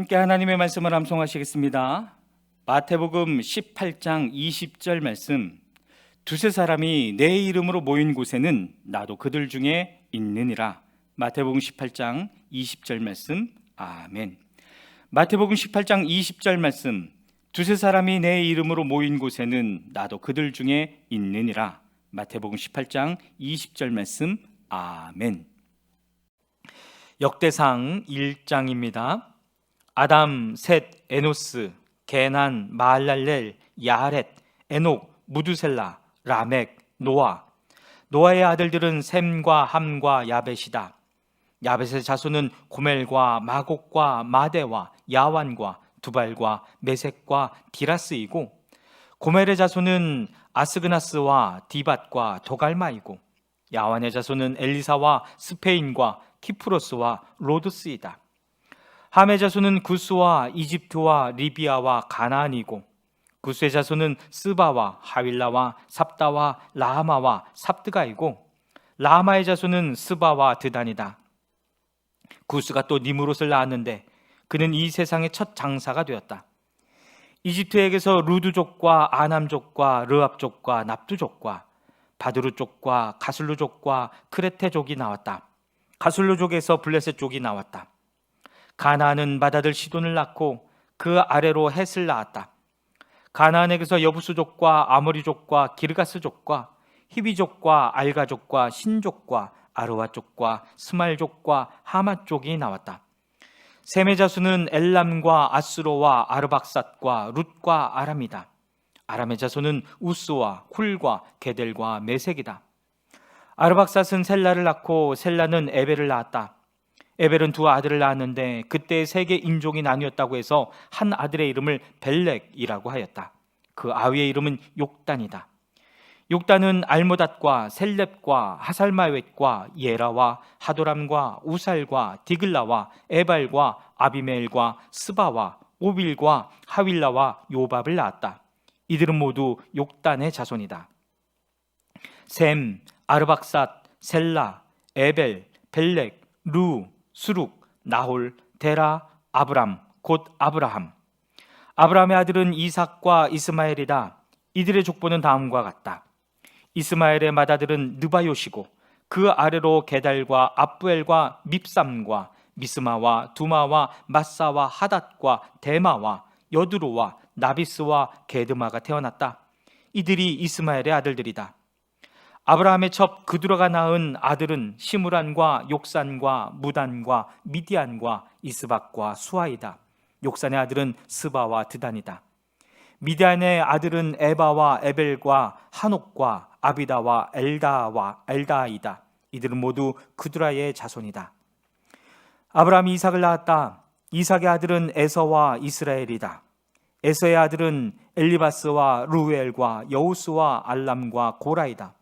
함께 하나님의 말씀을 암송하시겠습니다. 마태복음 18장 20절 말씀. 두세 사람이 내 이름으로 모인 곳에는 나도 그들 중에 있느니라. 마태복음 18장 20절 말씀. 아멘. 마태복음 18장 20절 말씀. 두세 사람이 내 이름으로 모인 곳에는 나도 그들 중에 있느니라. 마태복음 18장 20절 말씀. 아멘. 역대상 1장입니다. 아담, 셋, 에노스, 게난, 마할랄렐, 야렛, 에녹, 무두셀라, 라멕, 노아. 노아의 아들들은 셈과 함과 야벳이다. 야벳의 자손은 고멜과 마곡과 마대와 야완과 두발과 메색과 디라스이고 고멜의 자손은 아스그나스와 디밧과 도갈마이고 야완의 자손은 엘리사와 스페인과 키프로스와 로드스이다. 함의 자손은 구스와 이집트와 리비아와 가나안이고 구스의 자손은 스바와 하윌라와 삽다와 라하마와 삽드가이고 라하마의 자손은 스바와 드단이다. 구스가 또 니무롯을 낳았는데 그는 이 세상의 첫 장사가 되었다. 이집트에게서 루드족과 아남족과 르압족과 납두족과 바드루족과 가슬루족과 크레테족이 나왔다. 가슬루족에서 블레셋족이 나왔다. 가나안은 맏아들 시돈을 낳고 그 아래로 헷을 낳았다. 가나안에게서 여부수족과 아모리족과 기르가스족과 히비족과 알가족과 신족과 아르와족과 스말족과 하마족이 나왔다. 셈의 자수는 엘람과 아스로와 아르박삿과 룻과 아람이다. 아람의 자손은 우스와 훌과 게델과 메색이다. 아르박삿은 셀라를 낳고 셀라는 에벨을 낳았다. 에벨은 두 아들을 낳았는데 그때 세계 인종이 나뉘었다고 해서 한 아들의 이름을 벨렉이라고 하였다. 그 아위의 이름은 욕단이다. 욕단은 알모닷과 셀렙과 하살마웻과 예라와 하도람과 우살과 디글라와 에발과 아비멜과 스바와 오빌과 하윌라와 요밥을 낳았다. 이들은 모두 욕단의 자손이다. 셈, 아르박삿, 셀라, 에벨, 벨렉, 루, 수룩, 나홀, 데라, 아브람, 곧 아브라함. 아브라함의 아들은 이삭과 이스마엘이다. 이들의 족보는 다음과 같다. 이스마엘의 맏아들은 느바요시고 그 아래로 게달과 압부엘과 밉삼과 미스마와 두마와 마사와 하닷과 데마와 여두로와 나비스와 게드마가 태어났다. 이들이 이스마엘의 아들들이다. 아브라함의 첩 그두라가 낳은 아들은 시므란과 욕산과 무단과 미디안과 이스박과 수아이다. 욕산의 아들은 스바와 드단이다. 미디안의 아들은 에바와 에벨과 한옥과 아비다와 엘다와 엘다이다. 이들은 모두 그두라의 자손이다. 아브라함이 이삭을 낳았다. 이삭의 아들은 에서와 이스라엘이다. 에서의 아들은 엘리바스와 루엘과 여우스와 알람과 고라이다.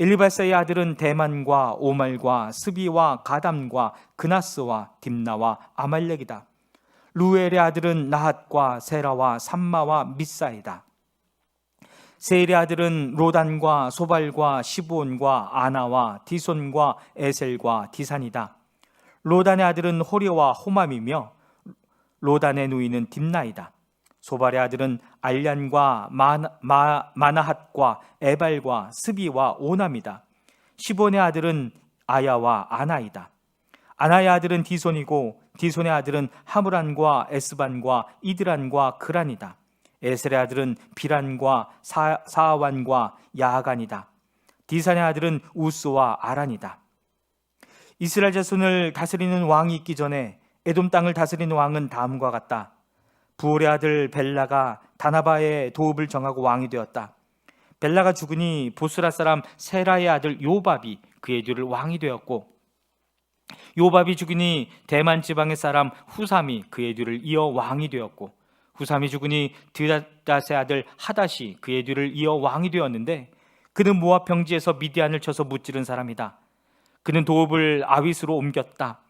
엘리바스의 아들은 대만과 오말과 스비와 가담과 그나스와 딥나와 아말렉이다. 루엘의 아들은 나핫과 세라와 삼마와 미사이다. 세일의 아들은 로단과 소발과 시부온과 아나와 디손과 에셀과 디산이다. 로단의 아들은 호리와 호맘이며 로단의 누이는 딥나이다. 소발의 아들은 마, 마나핫과 에발과 스비와 오남이다. 시본의 아들은 아야와 아나이다. 아나의 아들은 디손이고 디손의 아들은 하무란과 에스반과 이드란과 그란이다. 에셀의 아들은 비란과 사, 사완과 야간이다. 디산의 아들은 우스와 아란이다. 이스라엘 자손을 다스리는 왕이 있기 전에 에돔 땅을 다스리는 왕은 다음과 같다. 부올의 아들 벨라가 다나바의 도읍을 정하고 왕이 되었다. 벨라가 죽으니 보스라 사람 세라의 아들 요밥이 그의 뒤를 왕이 되었고 요밥이 죽으니 대만 지방의 사람 후삼이 그의 뒤를 이어 왕이 되었고 후삼이 죽으니 드다스의 아들 하닷이 그의 뒤를 이어 왕이 되었는데 그는 모압 평지에서 미디안을 쳐서 무찌른 사람이다. 그는 도읍을 아윗으로 옮겼다.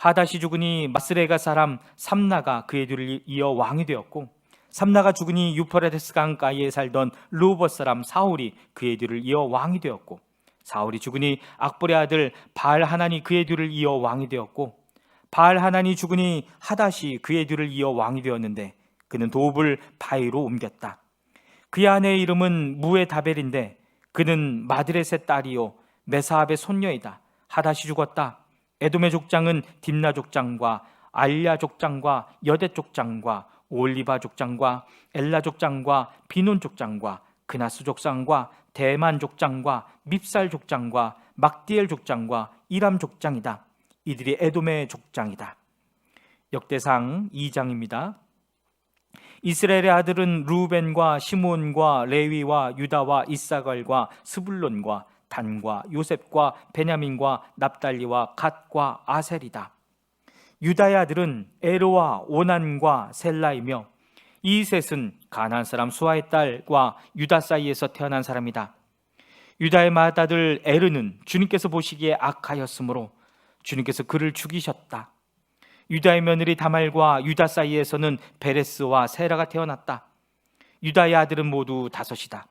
하닷이 죽으니 마스레가 사람 삼나가 그의 뒤를 이어 왕이 되었고 삼나가 죽으니 유퍼레데스 강가에 살던 루버 사람 사울이 그의 뒤를 이어 왕이 되었고 사울이 죽으니 악볼의 아들 바알 하나니 그의 뒤를 이어 왕이 되었고 바알 하나니 죽으니 하닷이 그의 뒤를 이어 왕이 되었는데 그는 도읍을 바위로 옮겼다. 그의 아내의 이름은 무에다벨인데 그는 마드렛의 딸이요 메사압의 손녀이다. 하닷이 죽었다. 에돔의 족장은 딥나 족장과 알야 족장과 여대 족장과 올리바 족장과 엘라 족장과 비논 족장과 그나스 족장과 대만 족장과 밉살 족장과 막디엘 족장과 이람 족장이다. 이들이 에돔의 족장이다. 역대상 2장입니다. 이스라엘의 아들은 루벤과 시몬과 레위와 유다와 이사갈과 스불론과 단과 요셉과 베냐민과 납달리와 갓과 아셀이다. 유다의 아들은 에로와 오난과 셀라이며 이 셋은 가나안 사람 수아의 딸과 유다 사이에서 태어난 사람이다. 유다의 맏아들 에르는 주님께서 보시기에 악하였으므로 주님께서 그를 죽이셨다. 유다의 며느리 다말과 유다 사이에서는 베레스와 세라가 태어났다. 유다의 아들은 모두 다섯이다.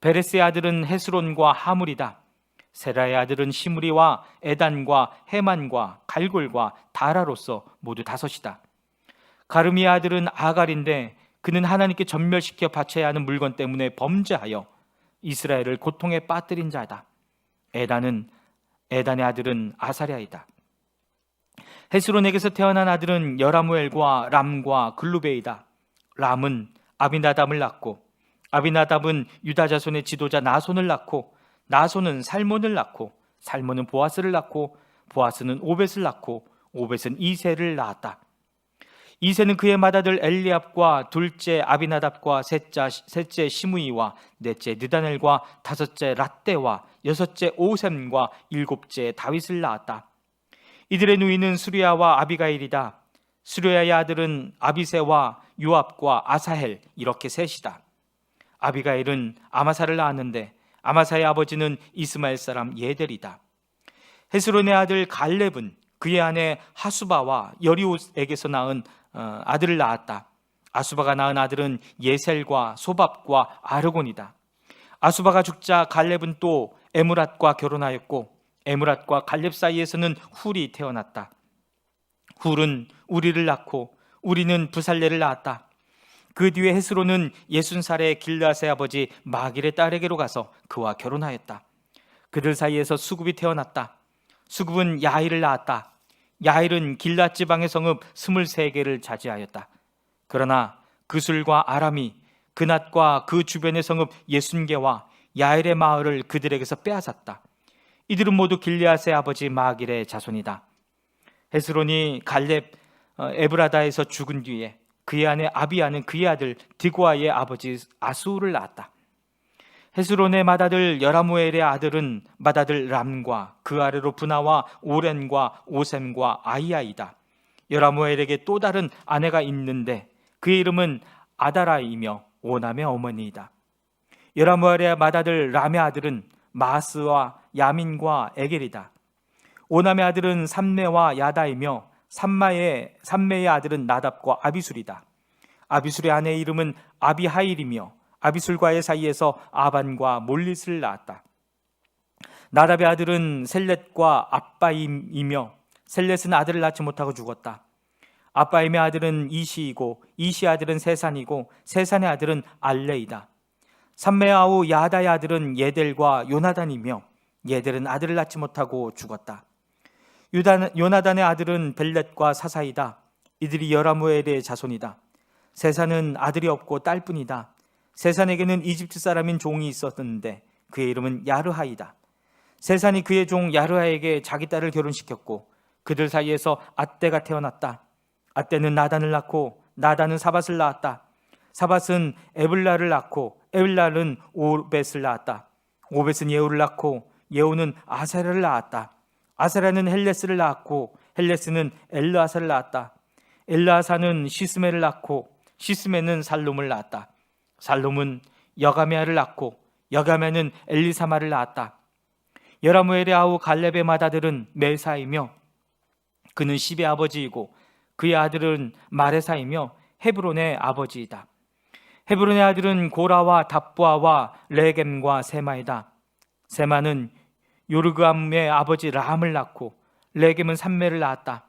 베레스의 아들은 헤스론과 하물이다. 세라의 아들은 시므리와 에단과 헤만과 갈골과 다라로서 모두 다섯이다. 가르미의 아들은 아갈인데 그는 하나님께 전멸시켜 바쳐야 하는 물건 때문에 범죄하여 이스라엘을 고통에 빠뜨린 자다. 에단은 에단의 아들은 아사랴이다. 헤스론에게서 태어난 아들은 여라무엘과 람과 글루베이다. 람은 아비나답을 낳고 아비나답은 유다 자손의 지도자 나손을 낳고 나손은 살몬을 낳고 살몬은 보아스를 낳고 보아스는 오벳을 낳고 오벳은 이세를 낳았다. 이세는 그의 맏아들 엘리압과 둘째 아비나답과 셋째, 시므이와 넷째 느다넬과 다섯째 라떼와 여섯째 오셈과 일곱째 다윗을 낳았다. 이들의 누이는 수리아와 아비가일이다. 수리아의 아들은 아비세와 유압과 아사헬 이렇게 셋이다. 아비가일은 아마사를 낳았는데 아마사의 아버지는 이스마엘 사람 예델이다. 헤스론의 아들 갈렙은 그의 아내 하수바와 여리옷에게서 낳은 어, 아들을 낳았다. 아수바가 낳은 아들은 예셀과 소밥과 아르곤이다. 아수바가 죽자 갈렙은 또 에무랏과 결혼하였고 에무랏과 갈렙 사이에서는 훌이 태어났다. 훌은 우리를 낳고 우리는 부살레를 낳았다. 그 뒤에 헤스로는 예순 살의 길라스의 아버지 마길의 딸에게로 가서 그와 결혼하였다. 그들 사이에서 수굽이 태어났다. 수굽은 야일을 낳았다. 야일은 길라 지방의 성읍 스물세 개를 차지하였다. 그러나 그술과 아람이 그낫과 그 주변의 성읍 예순 개와 야일의 마을을 그들에게서 빼앗았다. 이들은 모두 길리앗의 아버지 마길의 자손이다. 헤스론이 갈렙 어, 에브라다에서 죽은 뒤에 그의 아내 아비아는 그의 아들 디고아의 아버지 아수를 낳았다. 헤스론의 맏아들 여라무엘의 아들은 맏아들 람과 그 아래로 분하와 오렌과 오셈과 아이아이다. 여라무엘에게 또 다른 아내가 있는데 그의 이름은 아다라이며 오남의 어머니이다. 여라무엘의 맏아들 람의 아들은 마스와 야민과 에겔이다. 오남의 아들은 삼매와 야다이며 삼마의 삼매의 아들은 나답과 아비술이다. 아비술의 아내의 이름은 아비하일이며 아비술과의 사이에서 아반과 몰릿을 낳았다. 나답의 아들은 셀렛과 아빠임이며 셀렛은 아들을 낳지 못하고 죽었다. 아빠임의 아들은 이시이고 이시 아들은 세산이고 세산의 아들은 알레이다. 삼메아우 야다의 아들은 예델과 요나단이며 예델은 아들을 낳지 못하고 죽었다. 유단, 요나단의 아들은 벨렛과 사사이다. 이들이 여라무엘의 자손이다. 세산은 아들이 없고 딸뿐이다. 세산에게는 이집트 사람인 종이 있었는데 그의 이름은 야르하이다. 세산이 그의 종 야르하에게 자기 딸을 결혼시켰고 그들 사이에서 아떼가 태어났다. 아떼는 나단을 낳고 나단은 사밧을 낳았다. 사밧은 에블라를 낳고 에블라는 오벳을 낳았다. 오벳은 예후를 낳고 예후는 아사를 낳았다. 아사라는 헬레스를 낳았고 헬레스는 엘르아사를 낳았다. 엘르아사는 시스메를 낳고 시스메는 살롬을 낳았다. 살롬은 여가메아를 낳고 여가메는 엘리사마를 낳았다. 여라무엘의 아우 갈렙의 맏아들은 멜사이며 그는 십의 아버지이고 그의 아들은 마레사이며 헤브론의 아버지이다. 헤브론의 아들은 고라와 답부아와 레겜과 세마이다. 세마는 요르그암의 아버지 람을 낳고 레겜은 삼매를 낳았다.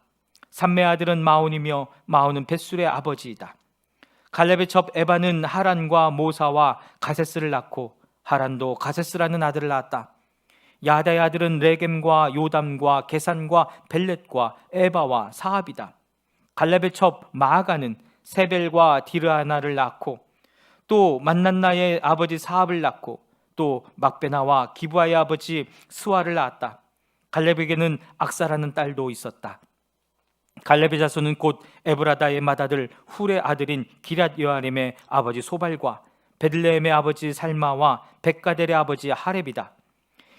삼매 아들은 마온이며 마온은 벳술의 아버지이다. 갈렙의 첩 에바는 하란과 모사와 가세스를 낳고 하란도 가세스라는 아들을 낳았다. 야다의 아들은 레겜과 요담과 게산과 벨렛과 에바와 사합이다. 갈렙의 첩 마아가는 세벨과 디르아나를 낳고 또 만난나의 아버지 사합을 낳고 또 막베나와 기부아의 아버지 스와를 낳았다. 갈렙에게는 악사라는 딸도 있었다. 갈렙의 자손은 곧 에브라다의 맏아들 훌의 아들인 기랏 여아림의 아버지 소발과 베들레헴의 아버지 살마와 백가델의 아버지 하렙이다.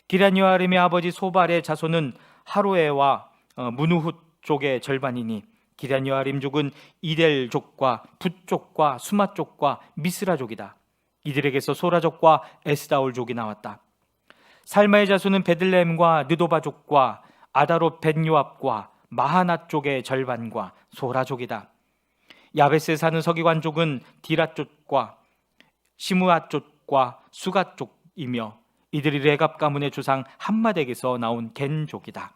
기란 여아림의 아버지 소발의 자손은 하로에와 어, 무누훗 쪽의 절반이니 기란 여아림족은 이델 족과 붓 족과 수마 족과 미스라 족이다. 이들에게서 소라족과 에스다올족이 나왔다. 살마의 자손은 베들레헴과 느도바족과 아다롯 벤요압과 마하나 쪽의 절반과 소라족이다. 야베스에 사는 서기관족은 디라족과 시무아족과 수가족이며 이들이 레갑 가문의 조상 한마덱에서 나온 겐족이다.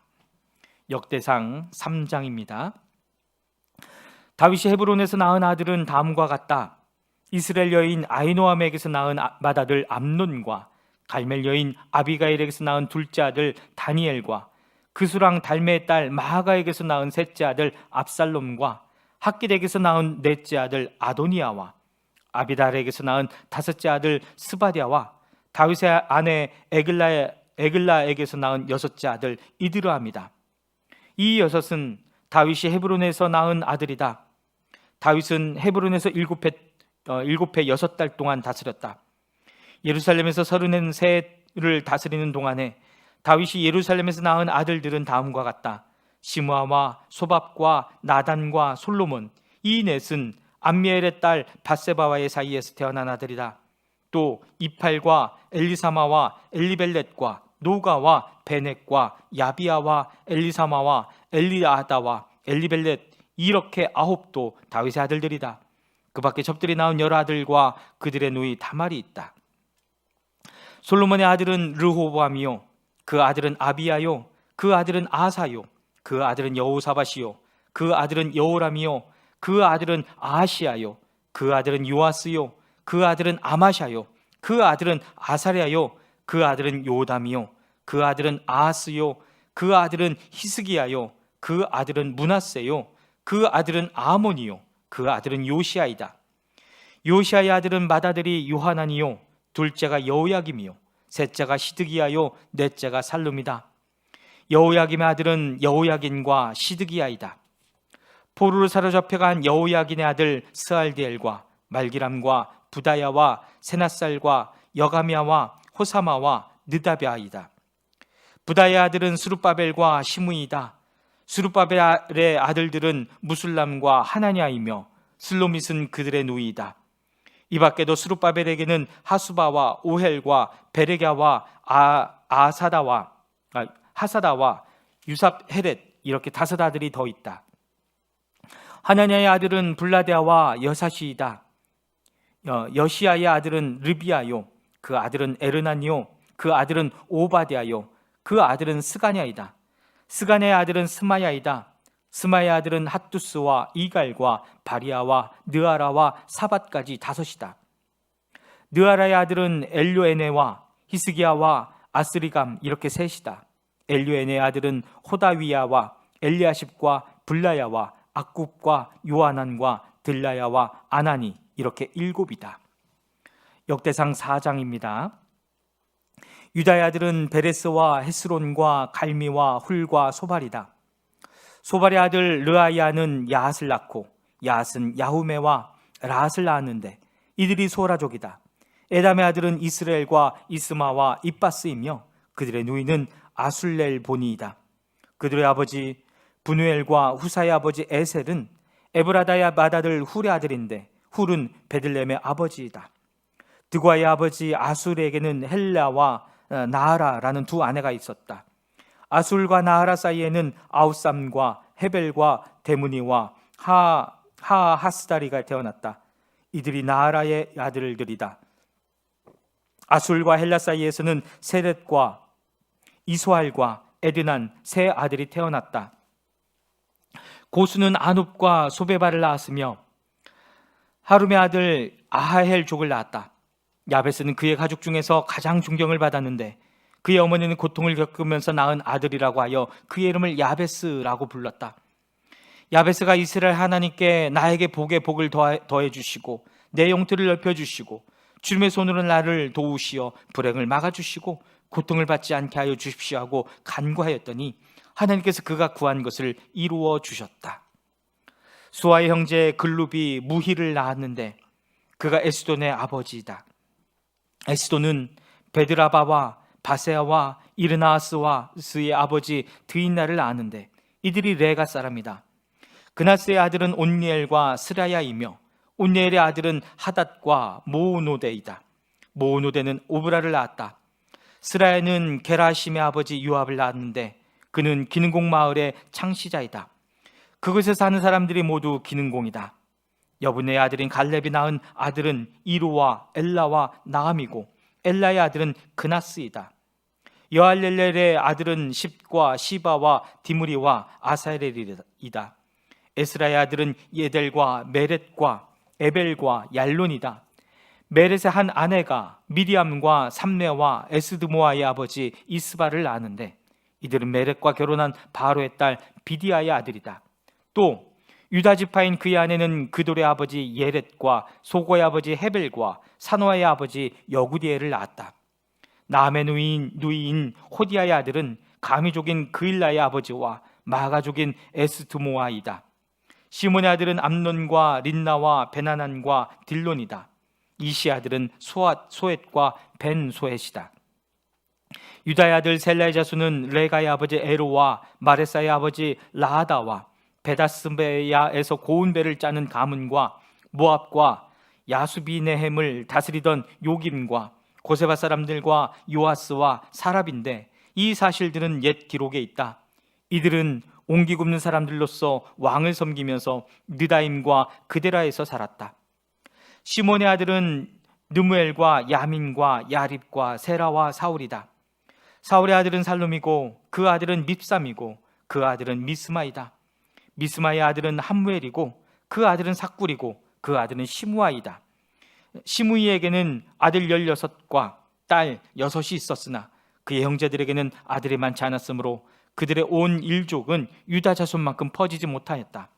역대상 3장입니다. 다윗이 헤브론에서 낳은 아들은 다음과 같다. 이스라엘 여인 아이노함에게서 낳은 아- 맏아들 암논과 갈멜 여인 아비가일에게서 낳은 둘째 아들 다니엘과 그수랑 달메의 딸 마하가에게서 낳은 셋째 아들 압살롬과 학기덱에서 낳은 넷째 아들 아도니아와 아비달에게서 낳은 다섯째 아들 스바디아와 다윗의 아내 에글라 에글라에게서 낳은 여섯째 아들 이드르함이다. 이 여섯은 다윗이 헤브론에서 낳은 아들이다. 다윗은 헤브론에서 일곱 해 어, 일곱 해 여섯 달 동안 다스렸다. 예루살렘에서 서른은 세를 다스리는 동안에 다윗이 예루살렘에서 낳은 아들들은 다음과 같다. 시므아와 소밥과 나단과 솔로몬 이 넷은 암미엘의 딸 바세바와의 사이에서 태어난 아들이다. 또 이팔과 엘리사마와 엘리벨렛과 노가와 베넷과 야비아와 엘리사마와 엘리아다와 엘리벨렛 이렇게 아홉도 다윗의 아들들이다. 그 밖에 접들이 낳은 열 아들과 그들의 누이 다말이 있다. 솔로몬의 아들은 르호보암이요 그 아들은 아비야요 그 아들은 아사요 그 아들은 여호사밧이요 그 아들은 여호람이요 그 아들은 아시아요 그 아들은 요아스요 그 아들은 아마샤요 그 아들은 아사랴요 그 아들은 요담이요 그 아들은 아하스요 그 아들은 히스기야요 그 아들은 문하세요 그 아들은 아몬이요 그 아들은 요시아이다. 요시아의 아들은 맏아들이 요하나니요 둘째가 여호야김이요 셋째가 시드기야요 넷째가 살룸이다. 여호야김의 아들은 여호야긴과 시드기야이다. 포로로 사로잡혀간 여호야긴의 아들 스알디엘과 말기람과 부다야와 세나살과 여가미아와 호사마와 느다비아이다. 부다의 아들은 수르바벨과 시므이다 수르바벨의 아들들은 무술람과 하나냐이며 슬로밋은 그들의 누이이다 이 밖에도 수르바벨에게는 하수바와 오헬과 베레갸와 아, 아사다와 아, 하사다와 유삽 헤렛 이렇게 다섯 아들이 더 있다. 하나냐의 아들은 블라데아와 여사시이다. 여, 여시아의 아들은 르비아요. 그 아들은 에르나니요. 그 아들은 오바데아요. 그 아들은 스가냐이다. 스가냐의 아들은 스마야이다. 스마의 아들은 핫두스와 이갈과 바리아와 느아라와 사밧까지 다섯이다. 느아라의 아들은 엘료에네와 히스기야와 아스리감 이렇게 셋이다. 엘료에네의 아들은 호다위야와 엘리아십과 블라야와 악굽과 요아난과 들라야와 아나니 이렇게 일곱이다. 역대상 4장입니다. 유다의 아들은 베레스와 헤스론과 갈미와 훌과 소발이다. 소발의 아들 르아야는 야핫을 낳고 야핫은 야후메와 라핫을 낳았는데 이들이 소라족이다. 에담의 아들은 이스라엘과 이스마와 이바스이며 그들의 누이는 아술렐 보니이다. 그들의 아버지 분우엘과 후사의 아버지 에셀은 에브라다의 맏아들 훌의 아들인데 훌은 베들렘의 아버지이다. 드과의 아버지 아술에게는 헬라와 어, 나하라라는 두 아내가 있었다. 아술과 나하라 사이에는 아우삼과 헤벨과 데무니와 하 하 하스다리가 태어났다. 이들이 나하라의 아들들이다. 아술과 헬라 사이에서는 세렛과 이소알과 에드난 세 아들이 태어났다. 고수는 아눕과 소베바를 낳았으며 하룸의 아들 아하헬 족을 낳았다. 야베스는 그의 가족 중에서 가장 존경을 받았는데 그의 어머니는 고통을 겪으면서 낳은 아들이라고 하여 그의 이름을 야베스라고 불렀다. 야베스가 이스라엘 하나님께 나에게 복에 복을 더해 주시고 내 영토를 넓혀 주시고 주님의 손으로 나를 도우시어 불행을 막아 주시고 고통을 받지 않게 하여 주십시오 하고 간구하였더니 하나님께서 그가 구한 것을 이루어 주셨다. 수아의 형제 글룹이 무희를 낳았는데 그가 에스돈의 아버지이다. 에스돈은 베드라바와 바세아와 이르나스와 스의 아버지 드인나를 낳았는데 이들이 레가 사람이다. 그나스의 아들은 온니엘과 스라야이며 온니엘의 아들은 하닷과 모노데이다. 모노데는 오브라를 낳았다. 스라야는 게라심의 아버지 유압을 낳았는데 그는 기능공 마을의 창시자이다. 그곳에 사는 사람들이 모두 기능공이다. 여분의 아들인 갈렙이 낳은 아들은 이루와 엘라와 나함이고 엘라의 아들은 그나스이다. 여알렐렐의 아들은 십과 시바와 디무리와 아사엘이다. 에스라의 아들은 예델과 메렛과 에벨과 얄론이다. 메렛의 한 아내가 미리암과 삼레와 에스드모아의 아버지 이스바를 낳았는데 이들은 메렛과 결혼한 바로의 딸 비디아의 아들이다. 또 유다 지파인 그의 아내는 그돌의 아버지 예렛과 소고의 아버지 헤벨과 사노아의 아버지 여구디엘을 낳았다. 남의 누이인, 누이인 호디아의 아들은 가미족인 그일라의 아버지와 마가족인 에스드모아이다. 시몬의 아들은 암논과 린나와 베나난과 딜론이다. 이시 아들은 소앗, 소엣과 벤 소엣이다. 유다의 아들 셀라의 자손은 레가의 아버지 에로와 마레사의 아버지 라하다와 베다스베야에서 고운 배를 짜는 가문과 모압과 야수비네햄을 다스리던 요김과 고세바 사람들과 요아스와 사랍인데 이 사실들은 옛 기록에 있다. 이들은 옹기 굽는 사람들로서 왕을 섬기면서 느다임과 그데라에서 살았다. 시몬의 아들은 느무엘과 야민과 야립과 세라와 사울이다. 사울의 아들은 살롬이고 그 아들은 밉삼이고 그 아들은 미스마이다. 미스마의 아들은 함무엘이고 그 아들은 삭굴이고 그 아들은 시무아이다. 시무이에게는 아들 16과 딸 6이 있었으나 그의 형제들에게는 아들이 많지 않았으므로 그들의 온 일족은 유다 자손만큼 퍼지지 못하였다.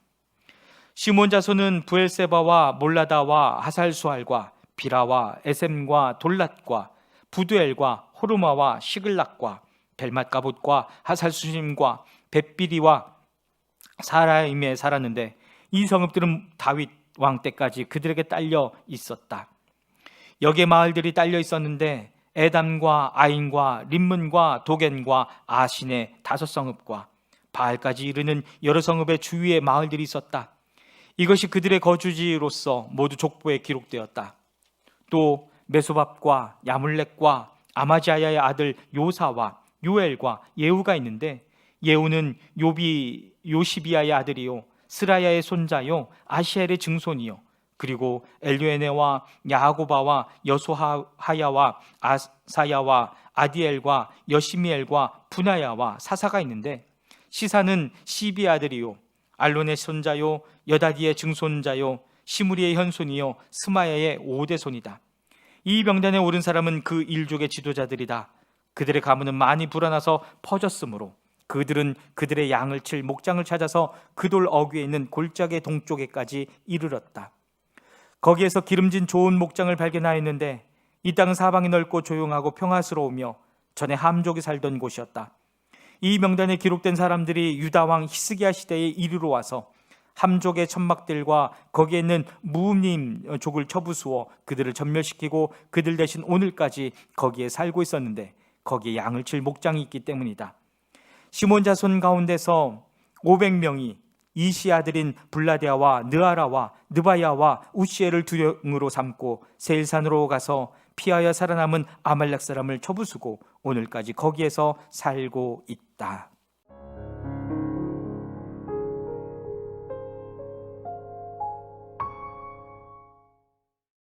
시몬 자손은 부엘세바와 몰라다와 하살수알과 비라와 에셈과 돌랏과 부두엘과 호르마와 시글락과 벨맛가봇과 하살수심과 벳비리와 사라임에 살았는데 이 성읍들은 다윗 왕 때까지 그들에게 딸려 있었다. 여기에 마을들이 딸려 있었는데 에담과 아인과 림문과 도겐과 아신의 다섯 성읍과 바알까지 이르는 여러 성읍의 주위에 마을들이 있었다. 이것이 그들의 거주지로서 모두 족보에 기록되었다. 또 메소밥과 야물렉과 아마지아야의 아들 요사와 요엘과 예후가 있는데 예후는 요비 요시비아의 아들이요 스라야의 손자요 아시엘의 증손이요 그리고 엘류에네와 야고바와 여소하야와 아사야와 아디엘과 여시미엘과 분하야와 사사가 있는데 시사는 시비 아들이요 알론의 손자요 여다디의 증손자요 시무리의 현손이요 스마야의 오대손이다. 이 명단에 오른 사람은 그 일족의 지도자들이다. 그들의 가문은 많이 불어나서 퍼졌으므로 그들은 그들의 양을 칠 목장을 찾아서 그 돌 어귀에 있는 골짜기 동쪽에까지 이르렀다. 거기에서 기름진 좋은 목장을 발견하였는데 이 땅은 사방이 넓고 조용하고 평화스러우며 전에 함족이 살던 곳이었다. 이 명단에 기록된 사람들이 유다 왕 히스기야 시대에 이르러 와서 함족의 천막들과 거기에 있는 무음님 족을 쳐부수어 그들을 전멸시키고 그들 대신 오늘까지 거기에 살고 있었는데 거기에 양을 칠 목장이 있기 때문이다. 시몬 자손 가운데서 500명이 이시 아들인 블라데아와 느아라와 느바야와 우시엘을 두령으로 삼고 세일산으로 가서 피하여 살아남은 아말렉 사람을 쳐부수고 오늘까지 거기에서 살고 있다.